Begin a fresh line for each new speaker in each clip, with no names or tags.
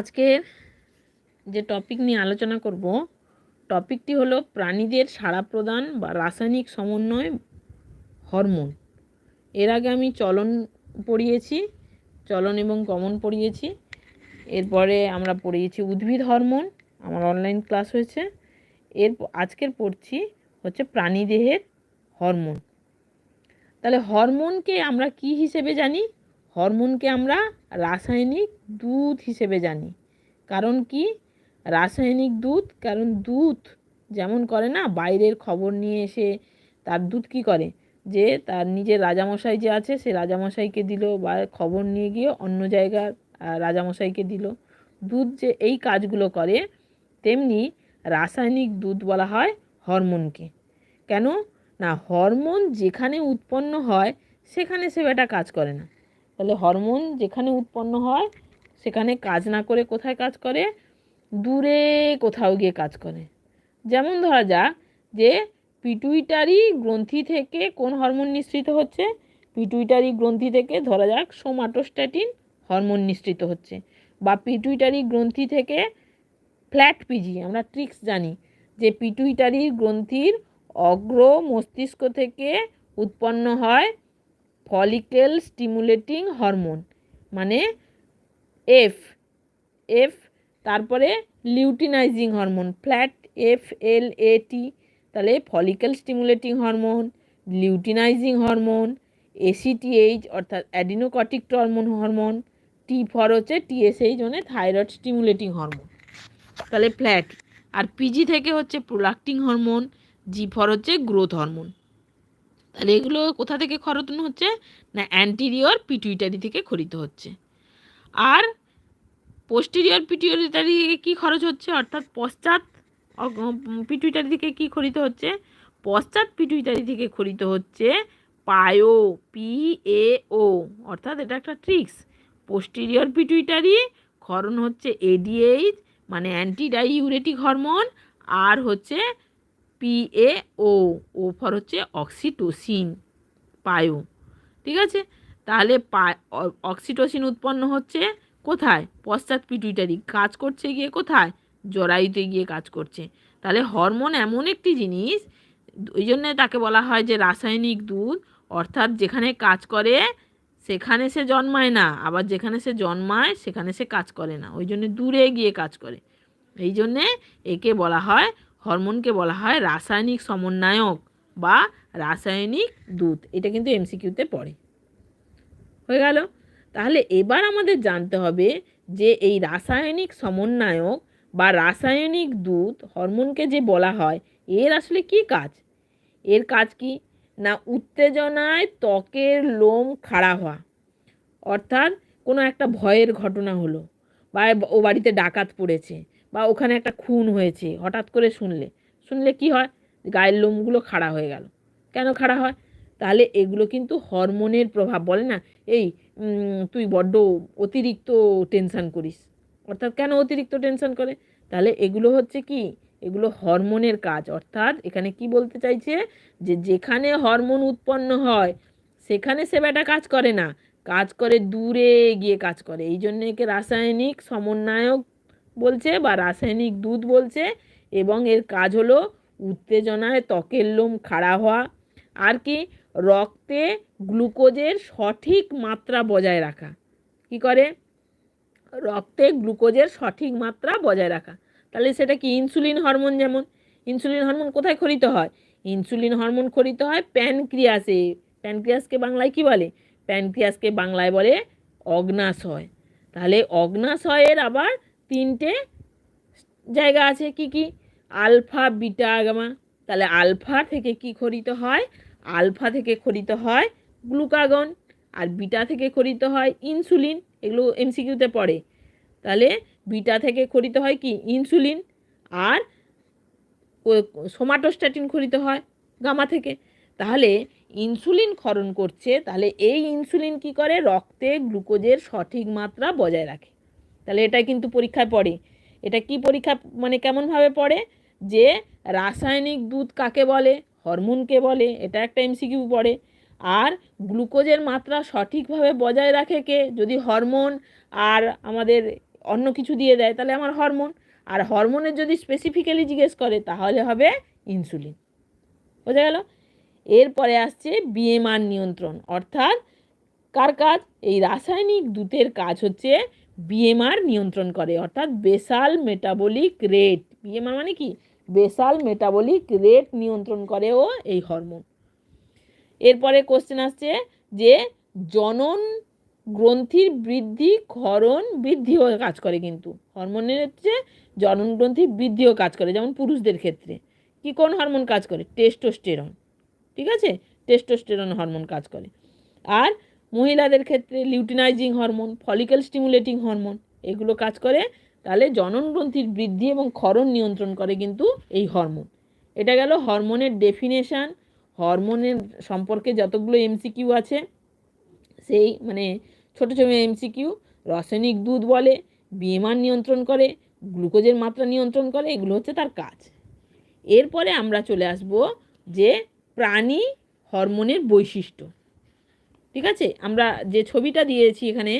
আজকের যে টপিক নিয়ে আলোচনা করব টপিকটি হলো প্রাণীদের সাড়া প্রদান বা রাসায়নিক সমন্বয় হরমোন এর আগে আমি চলন পড়িয়েছি, চলন এবং গমন পড়িয়েছি। এরপরে আমরা পড়িয়েছি উদ্ভিদ হরমোন আমার অনলাইন ক্লাস হয়েছে। এর আজকের পড়ছি হচ্ছে প্রাণীদেহের হরমোন তাহলে হরমোনকে আমরা কি হিসেবে জানি? হরমোনকে আমরা রাসায়নিক দুধ হিসেবে জানি। কারণ কি? রাসায়নিক দুধ, কারণ দুধ যেমন করে না, বাইরের খবর নিয়ে এসে তার দুধ কি করে? যে তার নিজের রাজামশাই যে আছে, সে রাজামশাইকে দিল বা খবর নিয়ে গিয়ে অন্য জায়গার রাজামশাইকে দিল। দুধ যে এই কাজগুলো করে, তেমনি রাসায়নিক দুধ বলা হয় হরমোনকে। কেন? না, হরমোন যেখানে উৎপন্ন হয়, সেখানে সে বেটা কাজ করে না। তাহলে হরমোন যেখানে উৎপন্ন হয়, সেখানে কাজ না করে কোথায় কাজ করে? দূরে কোথাও গিয়ে কাজ করে। যেমন ধরা যাক যে পিটুইটারি গ্রন্থি থেকে কোন হরমোন নিঃসৃত হচ্ছে? পিটুইটারি গ্রন্থি থেকে ধরা যাক সোমাটোস্ট্যাটিন হরমোন নিঃসৃত হচ্ছে বা পিটুইটারি গ্রন্থি থেকে ফ্ল্যাট পিজি, আমরা ট্রিক্স জানি যে পিটুইটারি গ্রন্থির অগ্র মস্তিষ্ক থেকে উৎপন্ন হয় ফলিকেল স্টিমুলেটিং হরমোন মানে এফ এফ তারপরে luteinizing hormone flat F L A T তাহলে follicle stimulating hormone luteinizing hormone ACTH অর্থাৎ অ্যাডিনোকটিক হরমোন হরমোন টি ফর হচ্ছে টিএসএইচ মানে থাইরয়েড স্টিমুলেটিং হরমোন তাহলে ফ্ল্যাট আর পিজি থেকে হচ্ছে প্রোলাক্টিং হরমোন জি ফর হচ্ছে গ্রোথ হরমোন তাহলে এগুলো কোথা থেকে খরতন হচ্ছে? না অ্যান্টিরিয়র পিটুইটারি থেকে খরিত হচ্ছে। আর পোস্টেরিয়র পিটুইটারি থেকে কী খরচ হচ্ছে? অর্থাৎ পশ্চাৎ পিটুইটারি থেকে কী খরিত হচ্ছে? পশ্চাৎ পিটুইটারি থেকে খরিত হচ্ছে পায়ো পি এ ও অর্থাৎ এটা একটা ট্রিক্স পোস্টেরিয়র পিটুইটারি ক্ষরণ হচ্ছে এডিএইচ মানে অ্যান্টি ডাইউরেটিক হরমোন আর হচ্ছে পিএ ও ও ফর হচ্ছে অক্সিটোসিন পায়ো, ঠিক আছে? তাহলে অক্সিটোসিন উৎপন্ন হচ্ছে কোথায়? পশ্চাৎ পিটুইটারি কাজ করছে গিয়ে কোথায়? জরায়ুতে গিয়ে কাজ করছে। তাহলে হরমোন এমন একটি জিনিস, ওই জন্যে তাকে বলা হয় যে রাসায়নিক দুধ, অর্থাৎ যেখানে কাজ করে সেখানে সে জন্মায় না, আবার যেখানে সে জন্মায় সেখানে সে কাজ করে না, ওই জন্য দূরে গিয়ে কাজ করে। এই জন্যে একে বলা হয় হরমোনকে বলা হয় রাসায়নিক সমন্বয়ক বা রাসায়নিক দুধ এটা কিন্তু এমসিকিউতে পড়ে। হয়ে গেল। তাহলে এবার আমাদের জানতে হবে যে এই রাসায়নিক সমন্বয়ক বা রাসায়নিক দুধ হরমোনকে যে বলা হয়, এর আসলে কি কাজ? এর কাজ কি? না, উত্তেজনায় ত্বকের লোম খাড়া হওয়া। অর্থাৎ কোনো একটা ভয়ের ঘটনা হলো বা ও বাড়িতে ডাকাত পড়েছে। বা ওখানে একটা খুন হয়েছে, হঠাৎ করে শুনলে। শুনলে কি হয়? গায়ের লোমগুলো খাড়া হয়ে গেল। কেন খাড়া হয়? তাহলে এগুলো কিন্তু হরমোনের প্রভাব বলে না? এই তুই বড্ড অতিরিক্ত টেনশান করিস। অর্থাৎ কেন অতিরিক্ত টেনশান করে? তাহলে এগুলো হচ্ছে কি? এগুলো হরমোনের কাজ। অর্থাৎ এখানে কি বলতে চাইছে? যে যেখানে হরমোন উৎপন্ন হয়, সেখানে সে বেটা কাজ করে না। কাজ করে দূরে গিয়ে কাজ করে। এই জন্য একে রাসায়নিক সমন্বয়ক বলছে বা রাসায়নিক দুধ বলছে এবং এর কাজ হলো উত্তেজনায় ত্বকের লোম খাড়া হওয়া আর কি রক্তে গ্লুকোজের সঠিক মাত্রা বজায় রাখা। কি করে? রক্তে গ্লুকোজের সঠিক মাত্রা বজায় রাখা। তাহলে সেটা কি ইনসুলিন হরমোন যেমন? ইনসুলিন হরমোন কোথায় খরিত হয়? ইনসুলিন হরমোন খরিত হয় প্যানক্রিয়াসে প্যানক্রিয়াসকে বাংলায় কি বলে? প্যানক্রিয়াসকে বাংলায় বলে অগ্নাশয়। তাহলে অগ্নাশয়ের আবার তিনটে জায়গা আছে কি কি? Alpha, beta, gamma. তাহলে আলফা থেকে কি খরিত হয়? আলফা থেকে খরিত হয় গ্লুকাগন। আর বিটা থেকে খরিত হয় ইনসুলিন। এগুলো এমসিকিউতে পড়ে। তাহলে বিটা থেকে খরিত হয় কি? ইনসুলিন। আর সোমাটোস্ট্যাটিন খরিত হয় গামা থেকে। তাহলে ইনসুলিন ক্ষরণ করছে। তাহলে এই ইনসুলিন কি করে? রক্তে গ্লুকোজের সঠিক মাত্রা বজায় রাখে। তাহলে এটা কিন্তু পরীক্ষায় পড়ে। এটা কি পরীক্ষা মানে কেমনভাবে পড়ে? যে রাসায়নিক দুধ কাকে বলে? হরমোনকে বলে? এটা একটা এমসিকিউ পড়ে। আর গ্লুকোজের মাত্রা সঠিকভাবে বজায় রাখে কে? যদি হরমোন আর আমাদের অন্য কিছু দিয়ে দেয়, তাহলে আমার হরমোন। আর হরমোনের যদি স্পেসিফিক্যালি জিজ্ঞেস করে, তাহলে হবে ইনসুলিন বোঝা গেল? এরপরে আসছে বিএমআর নিয়ন্ত্রণ। অর্থাৎ কার কাজ? এই রাসায়নিক দূতের কাজ হচ্ছে বিএমআর নিয়ন্ত্রণ করে, অর্থাৎ বেসাল মেটাবলিক রেট বিএমআর মানে কি? বেসাল মেটাবলিক রেট নিয়ন্ত্রণ করে ও এই হরমোন এরপরে কোশ্চেন আসছে যে জনন গ্রন্থির বৃদ্ধি, ক্ষরণ বৃদ্ধিও কাজ করে কিন্তু। হরমোনের হচ্ছে জনন গ্রন্থির বৃদ্ধিও কাজ করে, যেমন পুরুষদের ক্ষেত্রে। কি কোন হরমোন কাজ করে? টেস্টোস্টেরন ঠিক আছে? টেস্টোস্টেরন হরমোন কাজ করে। আর মহিলাদের ক্ষেত্রে luteinizing hormone follicle stimulating hormone, এগুলো কাজ করে, তাহলে জনন গ্রন্থির বৃদ্ধি এবং ক্ষরণ নিয়ন্ত্রণ করে কিন্তু এই হরমোন। এটা গেল হরমোনের ডেফিনেশান, হরমোনের সম্পর্কে যতগুলো এমসিকিউ আছে, সেই মানে ছোটো ছোটো এমসিকিউ, রাসায়নিক দুধ বলে, বিএমআর নিয়ন্ত্রণ করে, গ্লুকোজের মাত্রা নিয়ন্ত্রণ করে, এগুলো হচ্ছে তার কাজ। এরপরে আমরা চলে আসব যে প্রাণী হরমোনের বৈশিষ্ট্য। ঠিক আছে? আমরা যে ছবিটা দিয়েছি এখানে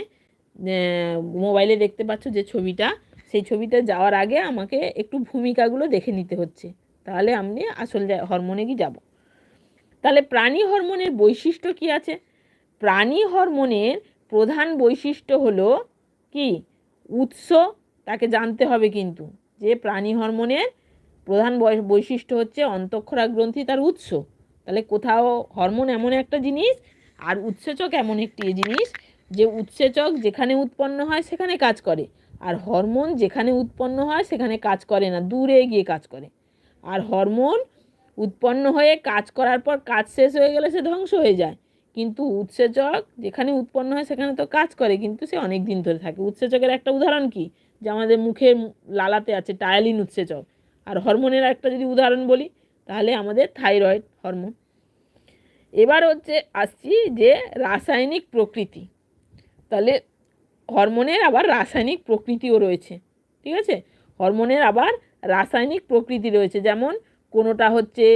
মোবাইলে দেখতে পাচ্ছ যে ছবিটা, সেই ছবিটা যাওয়ার আগে আমাকে একটু ভূমিকাগুলো দেখে নিতে হচ্ছে। তাহলে আমি আসল হরমোনে কি যাব? তাহলে প্রাণী হরমোনের বৈশিষ্ট্য কি আছে? প্রাণী হরমোনের প্রধান বৈশিষ্ট্য হলো কি? উৎস, তাকে জানতে হবে কিন্তু। যে প্রাণী হরমোনের প্রধান বৈশিষ্ট্য হচ্ছে অন্তঃক্ষরা গ্রন্থি তার উৎস। তাহলে কোথাও হরমোন এমন একটা জিনিস আর উৎসেচক এমন একটি জিনিস যে উৎসেচক যেখানে উৎপন্ন হয় সেখানে কাজ করে, আর হরমোন যেখানে উৎপন্ন হয় সেখানে কাজ করে না, দূরে গিয়ে কাজ করে। আর হরমোন উৎপন্ন হয়ে কাজ করার পর কাজ শেষ হয়ে গেলে সে ধ্বংস হয়ে যায়। কিন্তু উৎসেচক যেখানে উৎপন্ন হয় সেখানে তো কাজ করে, কিন্তু সে অনেক দিন ধরে থাকে। উৎসেচকের একটা উদাহরণ কি? যে আমাদের মুখের লালাতে আছে টায়ালিন উৎসেচক। আর হরমোনের একটা যদি উদাহরণ বলি, তাহলে আমাদের থাইরয়েড হরমোন। এবার হচ্ছে আসছি যে রাসায়নিক প্রকৃতি। তাহলে হরমোনের আবার রাসায়নিক প্রকৃতিও রয়েছে, ঠিক আছে? হরমোনের আবার রাসায়নিক প্রকৃতি রয়েছে, যেমন কোনোটা হচ্ছে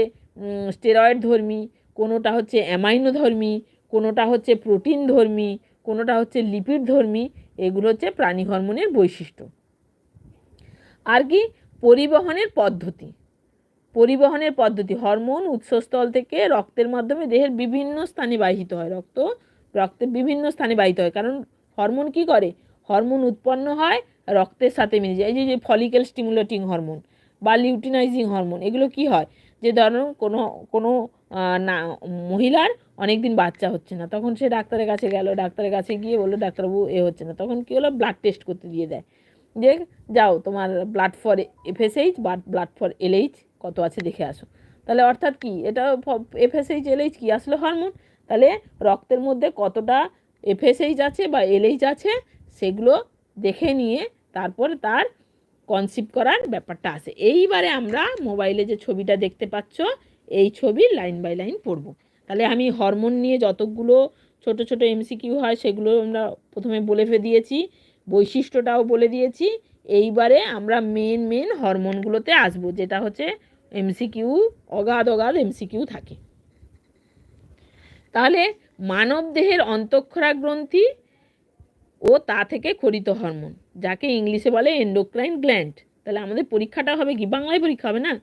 স্টেরয়েড ধর্মী, কোনোটা হচ্ছে অ্যামাইনো ধর্মী, কোনোটা হচ্ছে প্রোটিন ধর্মী, কোনোটা হচ্ছে লিপিড ধর্মী, এগুলো হচ্ছে প্রাণী হরমোনের বৈশিষ্ট্য। আর কি? পরিবহনের পদ্ধতি। পরিবহনের পদ্ধতি, হরমোন উৎসস্থল থেকে রক্তের মাধ্যমে দেহের বিভিন্ন স্থানে বাহিত হয়। রক্ত রক্তের বিভিন্ন স্থানে বাহিত হয়। কারণ হরমোন কি করে? হরমোন উৎপন্ন হয় রক্তের সাথে মিলে যায়। এই যে ফলিক্যাল স্টিমুলেটিং হরমোন বা লিউটিনাইজিং হরমোন, এগুলো কি হয়? যে ধরুন কোনো কোনো না, মহিলার অনেক দিন বাচ্চা হচ্ছে না, তখন সে ডাক্তারের কাছে গেল, ডাক্তারের কাছে গিয়ে বলল, ডাক্তারবাবু, এ হচ্ছে না। তখন কী হলো? ব্লাড টেস্ট করতে দিয়ে দেয়। যে যাও, তোমার ব্লাড ফর এফএসএইচ বা ব্লাড ফর এলএইচ কত আছে দেখে আসো। তাহলে অর্থাৎ কি? এটা এফএসএইচ এলএইচ কি? আসলো হরমোন তাহলে রক্তের মধ্যে কতটা এফএসএইচ আছে বা এলএইচ আছে, সেগুলো দেখে নিয়ে তারপর তার কনসিভ করার ব্যাপারটা আসে এইবারে আমরা মোবাইলে যে ছবিটা দেখতে পাচ্ছ, এই ছবি লাইন বাই লাইন পড়ব। তাহলে আমি হরমোন নিয়ে যতগুলো ছোট ছোট এমসিকিউ হয়, সেগুলো আমরা প্রথমে বলে ফে দিয়েছি, বৈশিষ্ট্যটাও বলে দিয়েছি। এইবারে আমরা মেন মেন হরমোনগুলোতে আসব, যেটা হচ্ছে এমসিকিউ, অগাধ অগাধ এমসিকিউ থাকে। তাহলে মানব দেহের অন্তঃক্ষরা গ্রন্থি ও তা থেকে খরিত হরমোন, যাকে ইংলিশে বলে এন্ডোক্রাইন গ্ল্যান্ড তাহলে আমাদের পরীক্ষাটা হবে কি? বাংলায় পরীক্ষা হবে না?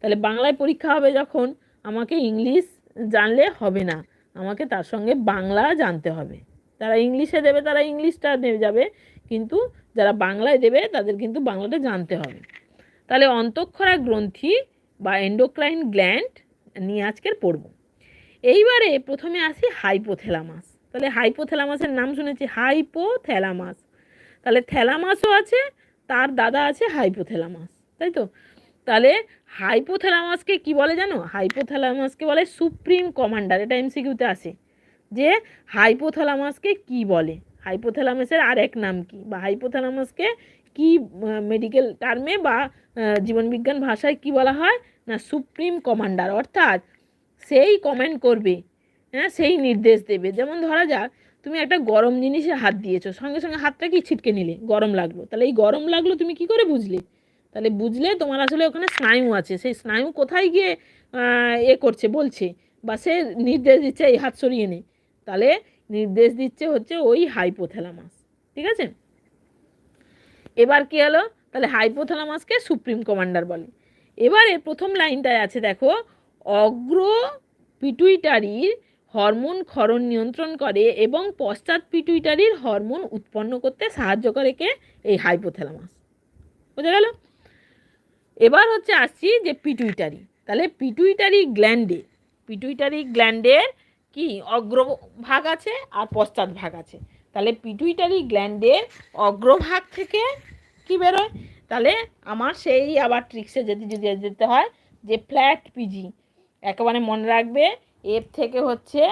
তাহলে বাংলায় পরীক্ষা হবে যখন আমাকে ইংলিশ জানলে হবে না, আমাকে তার সঙ্গে বাংলা জানতে হবে। তারা ইংলিশে দেবে, তারা ইংলিশটা যাবে, কিন্তু যারা বাংলায় দেবে, তাদের কিন্তু বাংলাটা জানতে হবে। তাহলে অন্তঃক্ষরা গ্রন্থি বা এন্ডোক্রাইন গ্ল্যান্ড নিয়ে আজকের পড়ব। এইবারে প্রথমে আসি হাইপোথ্যালামাস তাহলে হাইপোথ্যালামাসের নাম শুনেছি হাইপোথ্যালামাস তাহলে থ্যালামাসও আছে, তার দাদা আছে হাইপোথ্যালামাস তাই তো? তাহলে হাইপোথ্যালামাসকে কি বলে জানো? হাইপোথ্যালামাসকে বলে সুপ্রিম কমান্ডার এটা এমসিকিউতে আসে। যে হাইপোথ্যালামাসকে কি বলে? হাইপোথ্যালামাসের আর এক নাম কি? বা হাইপোথ্যালামাসকে কি মেডিকেল টার্মে বা জীবনবিজ্ঞান ভাষায় কি বলা হয়? না সুপ্রিম কমান্ডার অর্থাৎ সেই কমেন্ট করবে হ্যাঁ সেই নির্দেশ দেবে। যেমন ধরা যাক, তুমি একটা গরম জিনিসে হাত দিয়েছ, সঙ্গে সঙ্গে হাতটা কি ছিটকে নিলে? গরম লাগল। তাহলে এই গরম লাগল তুমি কি করে বুঝলে? তাহলে বুঝলে তোমার আসলে ওখানে স্নায়ু আছে। সেই স্নায়ু কোথায় গিয়ে এ করছে, বলছে, বা সে নির্দেশ দিচ্ছে, এই হাত সরিয়ে নে। তাহলে নির্দেশ দিচ্ছে হচ্ছে ওই হাইপোথ্যালামাস ঠিক আছে? এবার কি হলো? তাহলে হাইপোথ্যালামাসকে সুপ্রিম কমান্ডার বলে। এবারে প্রথম লাইনটায় আছে, দেখো অগ্র পিটুইটারির হরমোন ক্ষরণ নিয়ন্ত্রণ করে এবং পশ্চাৎ পিটুইটারির হরমোন উৎপন্ন করতে সাহায্য করে কে? এই হাইপোথ্যালামাস। বোঝা গেল? এবার হচ্ছে আসছি যে পিটুইটারি। তাহলে পিটুইটারি গ্ল্যান্ডে, পিটুইটারি গ্ল্যান্ডের কি? অগ্রভাগ আছে আর পশ্চাৎ ভাগ আছে। তাহলে পিটুইটারি গ্ল্যান্ডের অগ্রভাগ থেকে কি বেরোয়? তাহলে আমার সেই আবার ট্রিক্সে যেতে যদি যেতে হয় যে ফ্ল্যাট পিজি একেবারে মনে রাখবে এফ থেকে হচ্ছে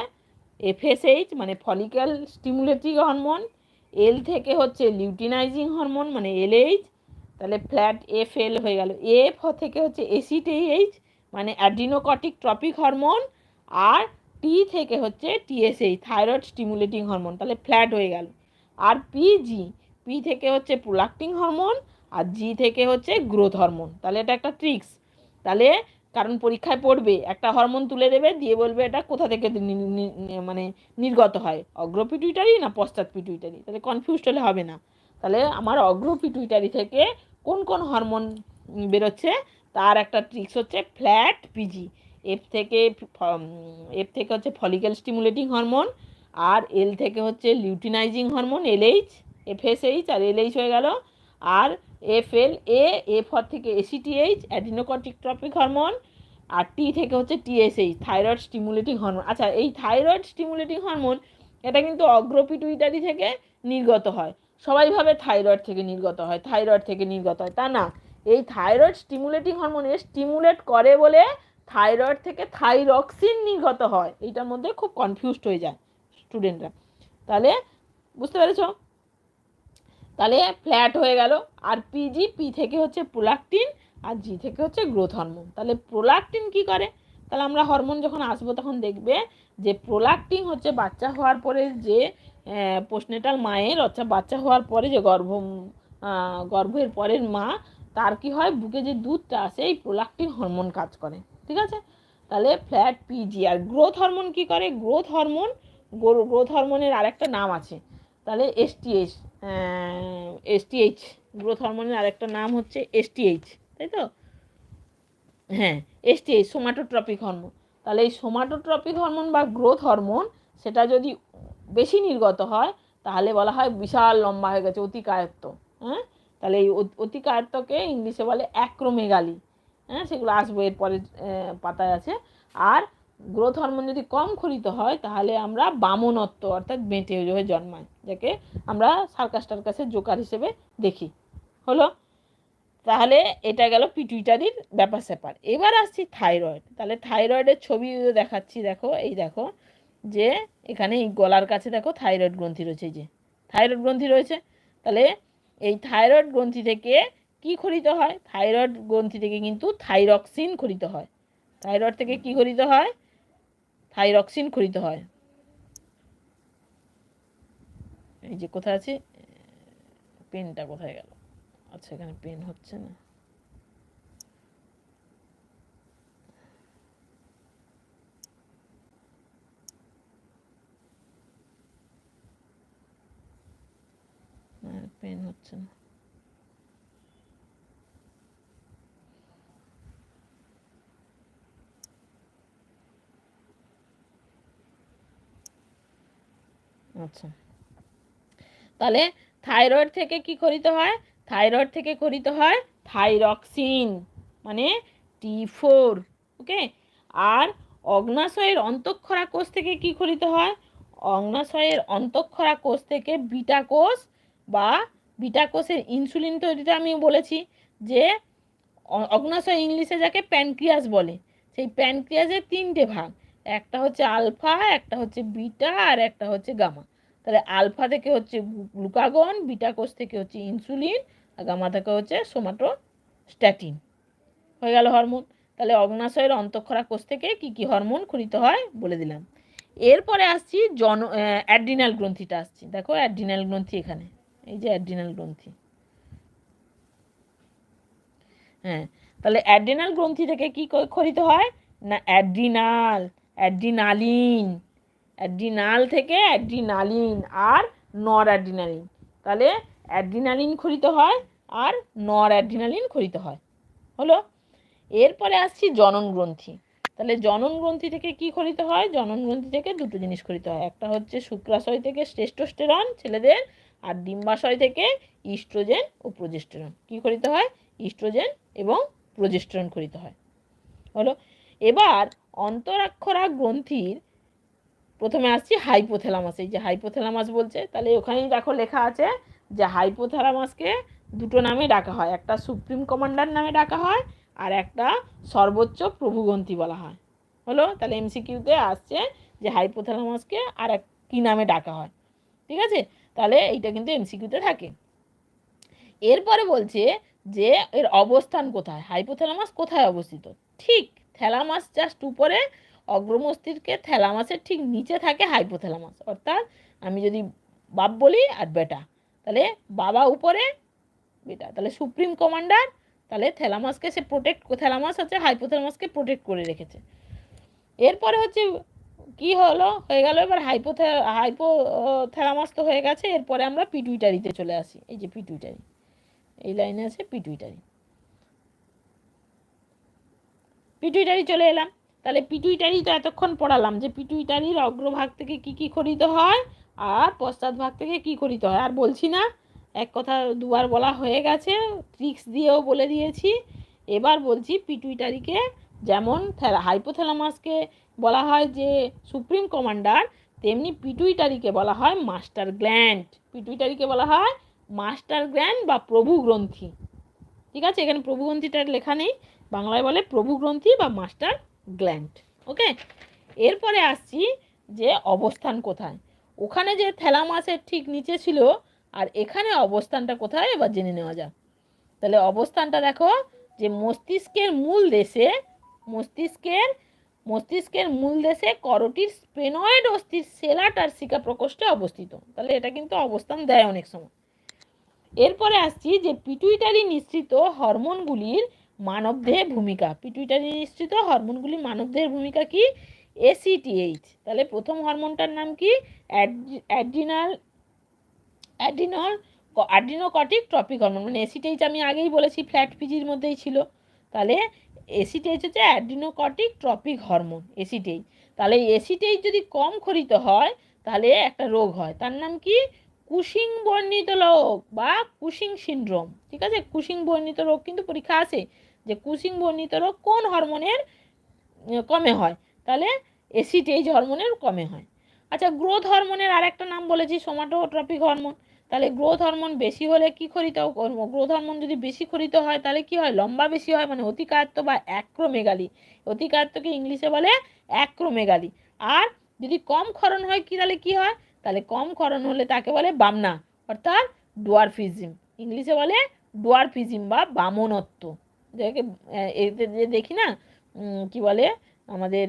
এফএসএইচ মানে ফলিক্যাল স্টিমুলেটিং হরমোন এল থেকে হচ্ছে লিউটিনাইজিং হরমোন মানে এলএইচ তাহলে ফ্ল্যাট এফ এল হয়ে গেল। এফ থেকে হচ্ছে এসিটিএইচ মানে অ্যাডিনোকটিক ট্রপিক হরমোন আর টি থেকে হচ্ছে টিএসএই থাইরয়েড স্টিমুলেটিং হরমোন তাহলে ফ্ল্যাট হয়ে গেল। আর পিজি পি থেকে হচ্ছে প্রোলাক্টিং হরমোন আর জি থেকে হচ্ছে গ্রোথ হরমোন তাহলে এটা একটা ট্রিক্স তাহলে কারণ পরীক্ষায় পড়বে, একটা হরমোন তুলে দেবে, দিয়ে বলবে এটা কোথা থেকে মানে নির্গত হয় অগ্র পিটুইটারি না পশ্চাৎ পিটুইটারি তাহলে কনফিউজ হলে হবে না। তাহলে আমার অগ্র পিটুইটারি থেকে কোন কোন হরমোন বেরোচ্ছে? তার একটা ট্রিক্স হচ্ছে ফ্ল্যাট পিজি এফ থেকে এফ থেকে হচ্ছে ফলিক্যাল স্টিমুলেটিং হরমোন আর এল থেকে হচ্ছে লিউটিনাইজিং হরমোন এলএইচ এফএসএইচ আর এলএইচ হয়ে গেল। আর এফ এল এ এফ থেকে এসিটিএইচ অ্যাডিনোকটিক ট্রপিক হরমোন আর টি থেকে হচ্ছে টিএসএইচ থাইরয়েড স্টিমুলেটিং হরমোন আচ্ছা এই থাইরয়েড স্টিমুলেটিং হরমোন এটা কিন্তু অগ্রপিটুইটারি থেকে নির্গত হয়। সবাই ভাবে থাইরয়েড থেকে নির্গত হয় থাইরয়েড থেকে নির্গত হয়, তা না। এই থাইরয়েড স্টিমুলেটিং হরমোনে স্টিমুলেট করে বলে থাইরয়েড থেকে থাইরক্সিন নির্গত হয়। এইটার মধ্যে খুব কনফিউজড হয়ে যায় স্টুডেন্টরা তাহলে বুঝতে পেরেছ? তাহলে ফ্ল্যাট হয়ে গেল। আর পিজি পি থেকে হচ্ছে প্রোলাকটিন আর জি থেকে হচ্ছে গ্রোথ হরমোন তাহলে প্রোলাকটিন কি করে? তাহলে আমরা হরমোন যখন আসব তখন দেখবে যে প্রোলাকটিন হচ্ছে বাচ্চা হওয়ার পরে যে পোস্টনেটাল মায়ের অর্থাৎ বাচ্চা হওয়ার পরে যে গর্ভ গর্ভের পরের মা, তার কি হয়? বুকে যে দুধটা আসে, এই প্রোলাকটিন হরমোন কাজ করে। ঠিক আছে? তাহলে ফ্ল্যাট পিজি আর গ্রোথ হরমোন কি করে? গ্রোথ হরমোন গ্রোথ হরমোনের আরেকটা নাম আছে। তাহলে এসটিএইচ এসটিএইচ গ্রোথ হরমোনের আরেকটা নাম হচ্ছে এসটিএইচ তাই তো? হ্যাঁ এসটিএইচ সোমাটোট্রপিক হরমোন তাহলে এই সোমাটোট্রপিক হরমোন বা গ্রোথ হরমোন সেটা যদি বেশি নির্গত হয়, তাহলে বলা হয় বিশাল লম্বা হয়ে গেছে, অতিকায়ত্ত হ্যাঁ? তাহলে এই অতিকায়ত্তকে ইংলিশে বলে অ্যাক্রোমেগালি হ্যাঁ সেগুলো আসব এরপরে পাতায় আছে। আর গ্রোথ হরমোন যদি কম খরিত হয়, তাহলে আমরা বামনত্ব অর্থাৎ বেঁটে হয়ে জন্মায়, যাকে আমরা সার্কাস কাছে জোকার হিসেবে দেখি। হলো? তাহলে এটা গেল পিটুইটারির ব্যাপার স্যাপার। এবার আসছি থাইরয়েড। তাহলে থাইরয়েডের ছবি দেখাচ্ছি, দেখো, এই দেখো, যে এখানে এই গলার কাছে দেখো থাইরয়েড গ্রন্থি রয়েছে যে। থাইরয়েড গ্রন্থি রয়েছে। তাহলে এই থাইরয়েড গ্রন্থি থেকে কি খরিত হয়? থাইরয়েড গ্রন্থি থেকে কিন্তু থাইরক্সিন খরিত হয়। থাইরয়েড থেকে কি খরিত হয়? থাইরক্সিন খরিত হয়। এই যে কোথায় আছে? পেনটা কোথায় গেল? আচ্ছা এখানে পেন হচ্ছে না। পেন হচ্ছে না। আচ্ছা। তাহলে থাইরয়েড থেকে কি করিত হয়? থাইরয়েড থেকে করিত হয় থাইরক্সিন মানে টি ফোর, ওকে? আর অগ্নাশয়ের অন্তঃক্ষরা কোষ থেকে কি করিত হয়? অগ্নাশয়ের অন্তঃক্ষরা কোষ থেকে বিটা কোষ বা বিটা কোষের ইনসুলিন তৈরিটা আমি বলেছি যে অগ্নাশয় ইংলিশে যাকে প্যানক্রিয়াস বলে। সেই প্যানক্রিয়াসের তিনটে ভাগ। একটা হচ্ছে আলফা, একটা হচ্ছে বিটা আর একটা হচ্ছে গামা। তাহলে আলফা থেকে হচ্ছে গ্লুকাগন, বিটা কোষ থেকে হচ্ছে ইনসুলিন আর গামা থেকে হচ্ছে সোমাটো স্ট্যাটিন হয়ে গেল হরমোন। তাহলে অগ্নাশয়ের অন্তঃক্ষরা কোষ থেকে কি কি হরমোন খরিত হয় বলে দিলাম। এরপরে আসছি জন অ্যাড্রিনাল গ্রন্থিটা আসছি। দেখো অ্যাড্রিনাল গ্রন্থি এখানে। এই যে অ্যাড্রিনাল গ্রন্থি। হ্যাঁ তাহলে অ্যাড্রিনাল গ্রন্থি থেকে কি খরিত হয়? না, অ্যাড্রিনাল। অ্যাড্রিনালিন। অ্যাড্রিনাল থেকে অ্যাড্রিনালিন আর নর অ্যাড্রিনালিন তাহলে অ্যাড্রিনালিন খরিত হয় আর নর অ্যাড্রিনালিন খরিত হয়। হলো? এরপরে আসছি জনন গ্রন্থি। তাহলে জনন গ্রন্থি থেকে কি খরিত হয়? জনন গ্রন্থি থেকে দুটো জিনিস খরিত হয়। একটা হচ্ছে শুক্রাশয় থেকে টেস্টোস্টেরন ছেলেদের আর ডিম্বাশয় থেকে ইস্ট্রোজেন ও প্রজেস্টেরন কি খরিত হয়? ইস্ট্রোজেন এবং প্রজেস্টেরন খরিত হয়। হলো? এবার অন্তরাক্ষরা গ্রন্থির প্রথমে আসছি হাইপোথ্যালামাস। এই যে হাইপোথ্যালামাস বলছে, তাহলে ওখানেই দেখো লেখা আছে যে হাইপোথ্যালামাসকে দুটো নামে ডাকা হয়, একটা সুপ্রিম কমান্ডার নামে ডাকা হয় আর একটা সর্বোচ্চ প্রভুগ্রন্থি বলা হয়। হলো? তাহলে এমসিকিউতে আসছে যে হাইপোথ্যালামাসকে আর এক, কী নামে ডাকা হয়। ঠিক আছে? তাহলে এইটা কিন্তু এমসিকিউতে থাকে। এরপরে বলছে যে এর অবস্থান কোথায়? হাইপোথ্যালামাস কোথায় অবস্থিত? ঠিক থ্যালামাস জাস্ট উপরে অগ্রমস্তিষ্কে থ্যালামাসের ঠিক নিচে থাকে হাইপোথ্যালামাস অর্থাৎ আমি যদি বাপ বলি আর বেটা, তাহলে বাবা উপরে, বেটা, তাহলে সুপ্রিম কমান্ডার তাহলে থ্যালামাসকে সে প্রোটেক্ট থ্যালামাস হচ্ছে হাইপোথ্যালামাসকে প্রোটেক্ট করে রেখেছে। এরপরে হচ্ছে কি হলো, হয়ে গেল, এবার হাইপো হাইপো থ্যালামাস তো হয়ে গেছে, এরপরে আমরা পিটুইটারিতে চলে আসি, এই যে পিটুইটারি এই লাইনে আছে পিটুইটারি পিটুইটারি চলে এলাম। তাহলে পিটুইটারি তো এতক্ষণ পড়ালাম যে পিটুইটারির অগ্রভাগ থেকে কি কি খরিত হয় আর পশ্চাৎ ভাগ থেকে কি খরিত হয়। আর বলছি না, এক কথা দুবার বলা হয়ে গেছে ট্রিক্স দিয়েও বলে দিয়েছি। এবার বলছি পিটুইটারিকে যেমন হাইপোথ্যালামাসকে বলা হয় যে সুপ্রিম কমান্ডার তেমনি পিটুইটারিকে বলা হয় মাস্টার গ্ল্যান্ড পিটুইটারিকে বলা হয় মাস্টার গ্র্যান্ড বা প্রভু গ্রন্থি। ঠিক আছে? এখানে প্রভু গ্রন্থিটার লেখা নেই। বাংলায় বলে প্রভু গ্রন্থি বা মাস্টার গ্ল্যান্ড, ওকে? এরপরে আসছি যে অবস্থান কোথায়। ওখানে যে থ্যালামাসের ঠিক নিচে ছিল, আর এখানে অবস্থানটা কোথায়? এবার জেনে নেওয়া যাক। তাহলে অবস্থানটা দেখো, যে মস্তিষ্কের মূল দেশে, মস্তিষ্কের মস্তিষ্কের মূল দেশে করটির স্পেনয়েড অস্থির সেলাটার্সিকা প্রকোষ্ঠে অবস্থিত। তাহলে এটা কিন্তু অবস্থান দেয় অনেক সময়। এরপরে আসছি যে পিটুইটারি নিঃসৃত হরমোনগুলির মানবদেহে ভূমিকা। পিটুইটারি নিঃসৃত হরমোনগুলি মানবদেহের ভূমিকা কি? এসিটিএইচ তাহলে প্রথম হরমোনটার নাম কি? Adrenal adrenal adrenocorticotropic hormone. মানে এসিটিএইচ আমি আগেই বলেছি, ফ্ল্যাট পিজির মধ্যেই ছিল। তাহলে এসিটিএইচ হচ্ছে অ্যাডিনোকটিক ট্রপিক হরমোন এসিটিএইচ তাহলে এসিটিএইচ যদি কম খরিত হয়, তাহলে একটা রোগ হয়। তার নাম কি? কুশিং বর্ণিত রোগ বা কুশিং সিনড্রোম। ঠিক আছে? কুশিং বর্ণিত রোগ কিন্তু পরীক্ষা আসে যে কুশিং বর্ণিত রোগ কোন হরমোনের কমে হয়? তাহলে এসিটেজ হরমোনের কমে হয়। আচ্ছা গ্রোথ হরমোনের আর একটা নাম বলেছি সোমাটোট্রপিক হরমোন তাহলে গ্রোথ হরমোন বেশি হলে কি খরিত গ্রোথ হরমোন যদি বেশি খরিত হয়, তাহলে কি হয়? লম্বা বেশি হয় মানে অতিকায়ত্ত বা অ্যাক্রোমেগালি। অতিকায়ত্তকে ইংলিশে বলে অ্যাক্রোমেগালি। আর যদি কম ক্ষরণ হয়, কি তাহলে কি হয়? তাহলে কম ক্ষরণ হলে তাকে বলে বামনা, অর্থাৎ ডোয়ারফিজিম। ইংলিশে বলে ডোয়ারফিজিম বা বামনত্ব। যাকে এতে যে দেখি না কি বলে, আমাদের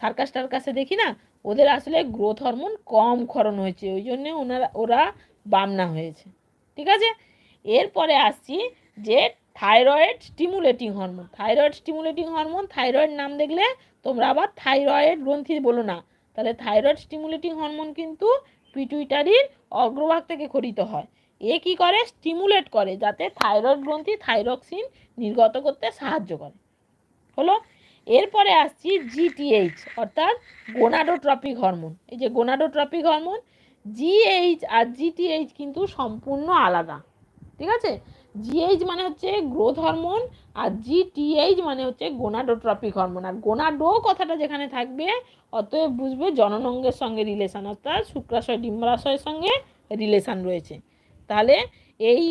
সার্কাস টার্কাসে দেখি না, ওদের আসলে গ্রোথ হরমোন কম ক্ষরণ হয়েছে, ওই জন্যে ওনারা, ওরা বামনা হয়েছে। ঠিক আছে? এরপরে আসছি যে thyroid stimulating hormone thyroid stimulating hormone thyroid নাম দেখলে তোমরা আবার থাইরয়েড গ্রন্থি বলো না, তাহলে থাইরয়েড স্টিমুলেটিং হরমোন কিন্তু পিটুইটারির অগ্রভাগ থেকে খরিত হয়। এ কি করে? স্টিমুলেট করে, যাতে থাইরয়েড গ্রন্থি থাইরক্সিন নির্গত করতে সাহায্য করে। হলো? এরপরে আসছি জিটিএইচ অর্থাৎ গোনাডোট্রপিক হরমোন। এই যে গোনাডোট্রপিক হরমোন জিএইচ আর জিটিএইচ কিন্তু সম্পূর্ণ আলাদা। ঠিক আছে? জিএইচ মানে হচ্ছে গ্রোথ হরমোন আর জিটিএইচ মানে হচ্ছে গোনাডোট্রপিক হরমোন। আর গোনাডো কথাটা যেখানে থাকবে, অতএব বুঝবে জননঙ্গের সঙ্গে রিলেশান অর্থাৎ শুক্রাশয়, ডিম্বাশয়ের সঙ্গে রিলেশান রয়েছে। তাহলে এই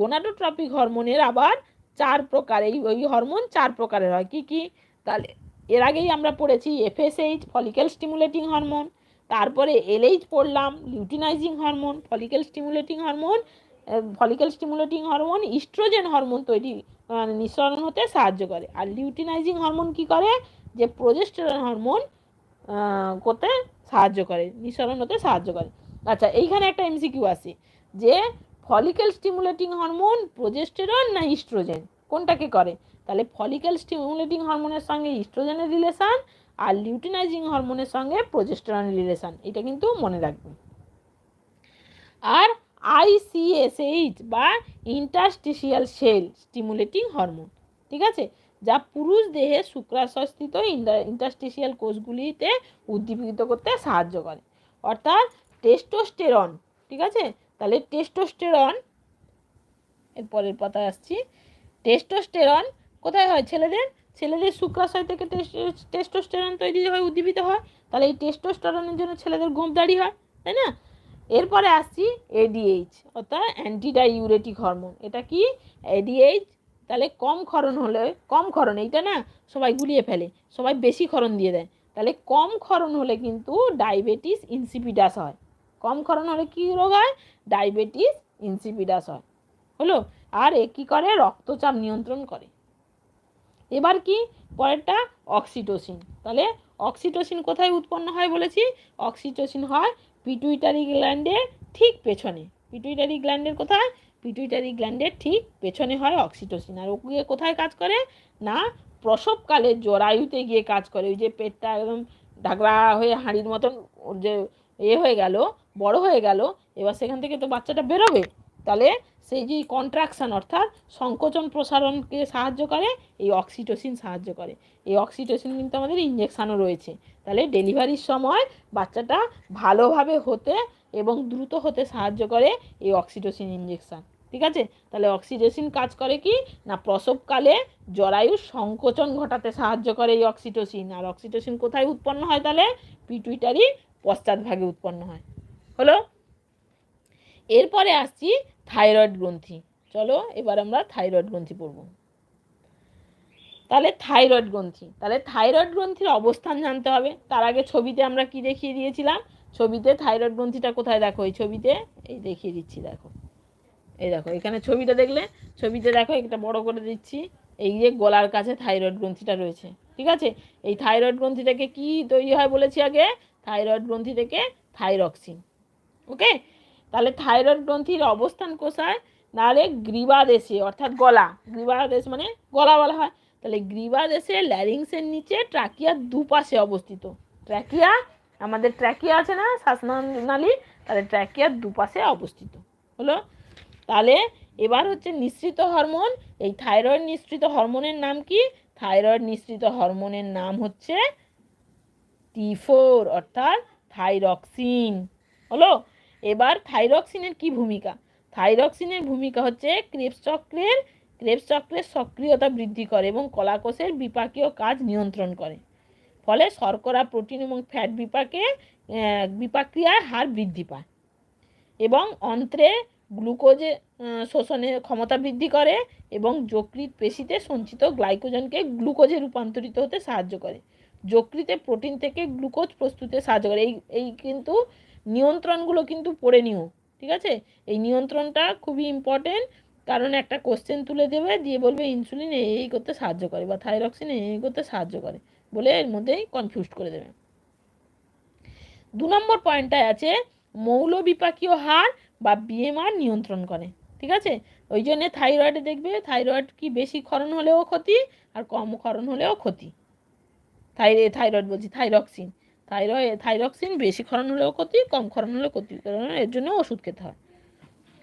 গোনাডোট্রপিক হরমোনের আবার চার প্রকার, এই, ওই হরমোন চার প্রকারের হয়। কি কি? তাহলে এর আগেই আমরা পড়েছি এফএসএইচ ফলিক্যাল স্টিমুলেটিং হরমোন, তারপরে এলএইচ পড়লাম luteinizing hormone follicle stimulating hormone follicle stimulating hormone oestrogen hormone তৈরি মানে নিঃসরণ হতে সাহায্য করে। আর লিউটিনাইজিং হরমোন কি করে? যে প্রোজেস্টেরন হরমোন করতে সাহায্য করে, নিঃসরণ হতে সাহায্য করে। আচ্ছা এইখানে একটা এমসিকিউ আছে, যে ফলিক্যাল স্টিমুলেটিং হরমোন প্রোজেস্টেরন না ইস্ট্রোজেন? কোনটাকে করে? তাহলে ফলিক্যাল স্টিমুলেটিং হরমোনের সঙ্গে ইস্ট্রোজেনের রিলেশান আর লিউটিনাইজিং হরমোনের সঙ্গে প্রোজেস্টেরনের রিলেশান। এটা কিন্তু মনে রাখবে আর আইসিএসএইচ বা ইন্টারস্টিশিয়াল সেল স্টিমুলেটিং হরমোন, ঠিক আছে? যা পুরুষ দেহে শুক্রাশয়স্থিত ইন্টারস্টিশিয়াল কোষগুলিতে উদ্দীপিত করতে সাহায্য করে। অর্থাৎ টেস্টোস্টেরন, ঠিক আছে? তাহলে টেস্টোস্টেরন এর পরের পাতায় আসছি টেস্টোস্টেরন কোথায় হয় ছেলেদের? ছেলেদের শুক্রাশয় থেকে টেস্টোস্টেরন তৈরি হয় উদ্দীপিত হয়, তাহলে এই টেস্টোস্টেরনের জন্য ছেলেদের গোমদাড়ি হয়, তাই না? এরপরে আসছি এডিএইচ অর্থাৎ অ্যান্টিডাইউরেটিক হরমোন এটা কি? এডিএইচ তাহলে কম ক্ষরণ হলে, কম ক্ষরণ, এইটা না সবাই গুলিয়ে ফেলে, সবাই বেশি ক্ষরণ দিয়ে দেয়, তাহলে কম ক্ষরণ হলে কিন্তু ডায়াবেটিস ইনসিপিডাস হয়। কম ক্ষরণ হলে কী রোগ হয়? ডায়াবেটিস, ইনসিপিডাস হয়। হলো? আর এ কী করে? রক্তচাপ নিয়ন্ত্রণ করে। এবার কি? পরেরটা অক্সিটোসিন। তাহলে অক্সিটোসিন কোথায় উৎপন্ন হয় বলেছি? অক্সিটোসিন হয় পিটুইটারি গ্ল্যান্ডের ঠিক পেছনে। পিটুইটারি গ্ল্যান্ডের কোথায়? পিটুইটারি গ্ল্যান্ডের ঠিক পেছনে হয় অক্সিটোসিন। আর ওকে কোথায় কাজ করে? না, প্রসবকালে জরায়ুতে গিয়ে কাজ করে। ওই যে পেটটা একদম ঢাকড়া হয়ে হাঁড়ির মতন ওর যে এ হয়ে গেল বড় হয়ে গেল, এবার সেখান থেকে তো বাচ্চাটা বেরোবে। তাহলে সেই যে কন্ট্রাকশান অর্থাৎ সংকোচন প্রসারণকে সাহায্য করে, এই অক্সিটোসিন সাহায্য করে। এই অক্সিটোসিন কিন্তু আমাদের ইঞ্জেকশানও রয়েছে। তাহলে ডেলিভারির সময় বাচ্চাটা ভালোভাবে হতে এবং দ্রুত হতে সাহায্য করে এই অক্সিটোসিন ইঞ্জেকশান ঠিক আছে? তাহলে অক্সিটোসিন কাজ করে কি? না, প্রসবকালে জরায়ুর সংকোচন ঘটাতে সাহায্য করে এই অক্সিটোসিন আর অক্সিটোসিন কোথায় উৎপন্ন হয় তাহলে? পিটুইটারি পশ্চাৎভাগে উৎপন্ন হয়। হলো? এরপরে আসছি থাইরয়েড গ্রন্থি। চলো, এবার আমরা থাইরয়েড গ্রন্থি পড়ব। তাহলে থাইরয়েড গ্রন্থি। তাহলে থাইরয়েড গ্রন্থির অবস্থান জানতে হবে। তার আগে ছবিতে আমরা কি দেখিয়ে দিয়েছিলাম? ছবিতে থাইরয়েড গ্রন্থিটা কোথায়? দেখো, এই ছবিতে এই দেখিয়ে দিচ্ছি, দেখো। এই দেখো, এখানে ছবিটা দেখলে, ছবিতে দেখো, এটা বড় করে দিচ্ছি। এই যে গলার কাছে থাইরয়েড গ্রন্থিটা রয়েছে, ঠিক আছে? এই থাইরয়েড গ্রন্থি থেকে কি তৈরি হয় বলেছি আগে? থাইরয়েড গ্রন্থি থেকে থাইরক্সিন। ওকে? তাহলে থাইরয়েড গ্রন্থির অবস্থান কোথায়? নাহলে গ্রীবাদেশে, অর্থাৎ গলা। গ্রীবাদেশ মানে গলা বলা হয়। তাহলে গ্রীবাদেশে ল্যারিংসের নিচে ট্রাকিয়ার দুপাশে অবস্থিত। ট্র্যাকিয়া আমাদের ট্র্যাকিয়া আছে না? শ্বাসনালী তাহলে ট্র্যাকিয়ার দুপাশে অবস্থিত। হলো? তাহলে এবার হচ্ছে নিঃসৃত হরমোন। এই থাইরয়েড নিঃসৃত হরমোনের নাম কি? থাইরয়েড নিঃসৃত হরমোনের নাম হচ্ছে টি ফোর অর্থাৎ থাইরক্সিন হলো? এবার থাইরক্সিনের কি ভূমিকা? থাইরক্সিনের ভূমিকা হচ্ছে ক্রেপস চক্রের চক্রের সক্রিয়তা বৃদ্ধি করে এবং কলাকোষের বিপাকীয় কাজ নিয়ন্ত্রণ করে। ফলে শর্করা, প্রোটিন এবং ফ্যাট বিপাকে বিপাক্রিয়ার হার বৃদ্ধি পায় এবং অন্ত্রে গ্লুকোজে শোষণের ক্ষমতা বৃদ্ধি করে এবং যকৃৎ পেশিতে সঞ্চিত গ্লাইকোজনকে গ্লুকোজে রূপান্তরিত হতে সাহায্য করে। যকৃতে প্রোটিন থেকে গ্লুকোজ প্রস্তুতে সাহায্য করে। এই এই কিন্তু নিয়ন্ত্রণগুলো কিন্তু পড়ে নিও, ঠিক আছে? এই নিয়ন্ত্রণটা খুবই ইম্পর্টেন্ট কারণ একটা কোশ্চেন তুলে দেবে, দিয়ে বলবে, ইনসুলিন এই করতে সাহায্য করে বা থাইরক্সিন এই করতে সাহায্য করে, বলে এর মধ্যেই কনফিউজ করে দেবে। দু নম্বর পয়েন্টটায় আছে, মৌল বিপাকীয় হার বা বিএমআর নিয়ন্ত্রণ করে, ঠিক আছে? ওই জন্যে থাইরয়েডে দেখবে থাইরয়েড কি বেশি ক্ষরণ হলেও ক্ষতি, আর কম ক্ষরণ হলেও ক্ষতি। থাইরে থাইরয়েড বলছি থাইরক্সিন থাইরয়েড থাইরক্সিন বেশি ক্ষরণ হলেও ক্ষতি, কম ক্ষরণ হলেও ক্ষতি, কারণ এর জন্য ওষুধ খেতে হয়।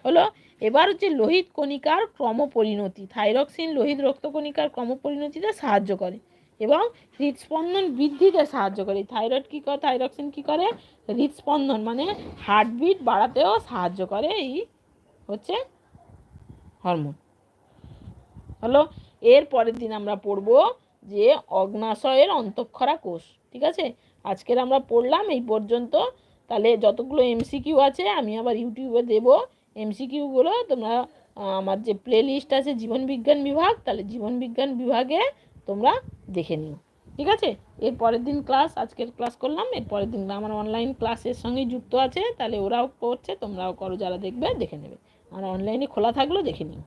হলো, এবার হচ্ছে লোহিত কণিকার ক্রমপরিণতি, থাইরক্সিন লোহিত রক্তকণিকার ক্রমপরিণতিতে সাহায্য করে এবং হৃদস্পন্দন বৃদ্ধিতে সাহায্য করে। থাইরয়েড কী করে, থাইরক্সিন কী করে? হৃদস্পন্দন মানে হার্টবিট বাড়াতেও সাহায্য করে এই হচ্ছে হরমোন। হলো, এর পরের দিন আমরা পড়ব যে অগ্নাশয়ের অন্তঃক্ষরা কোষ, ঠিক আছে? আজকের আমরা পড়লাম, এই পর্যন্ত। তাহলে যতগুলো এমসিকিউ আছে, আমি আবার ইউটিউবে দেবো। এমসিকিউগুলো তোমরা আমার যে প্লে লিস্ট আছে, জীবন বিজ্ঞান বিভাগ, তাহলে জীবন বিজ্ঞান বিভাগে তোমরা দেখে নিও। ঠিক আছে? এর পরের দিন ক্লাস আজকের ক্লাস করলাম। এর পরের দিন আমার অনলাইন ক্লাসের সঙ্গে যুক্ত আছে। তাহলে ওরাও করছে, তোমরাও করো, যারা দেখবে, দেখে নেবে। আমার অনলাইনে খোলা থাকলেও দেখে নিও।